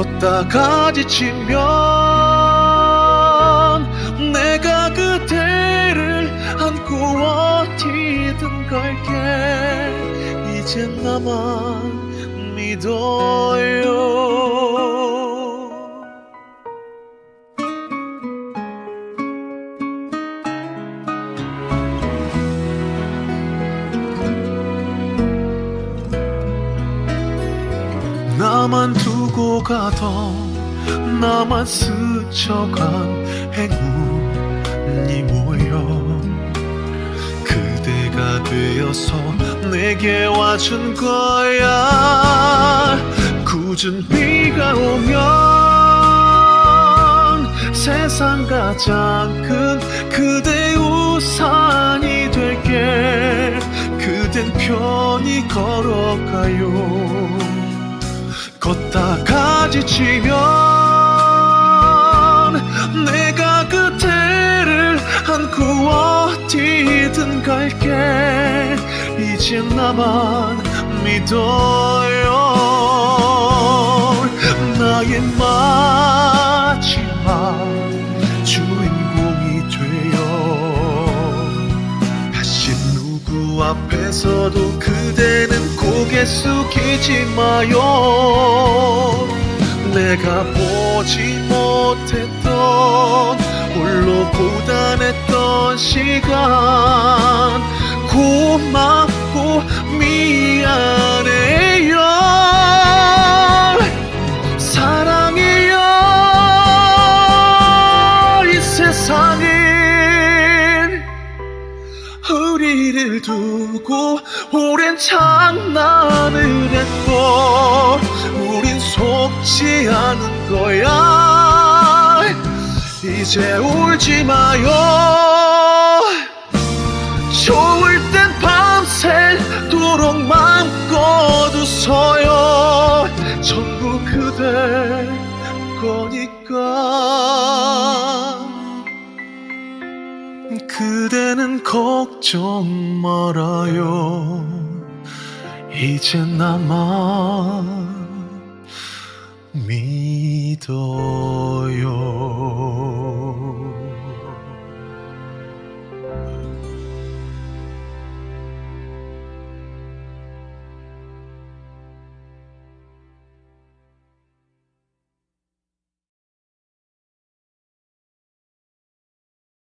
걷다가 지치면 내가 그대를 안고 어디든 갈게. 이젠 나만 믿어요. 나만 두 고 가던 나만 스쳐간 행운이 모여. 그대가 되어서 내게 와준 거야. 굳은 비가 오면 세상 가장 큰 그대 우산이 될게. 그댄 편히 걸어가요 걷다가 지치면 내가 그대를 안고 어디든 갈게. 이제 나만 믿어요. 나의 마지막 주인공이 되어 다시 누구 앞에서도 그대 는 고개 숙이지 마요. 내가 보지 못했던 홀로 고단했던 시간. 고맙고 미안해요. 사랑해요. 이 세상엔 우리를 두고 오랜 장난을 했고 우린 속지 않은 거야. 이제 울지 마요. 좋을 땐 밤새도록 마음껏 그대는 걱정 말아요. 이제 나만 믿어요.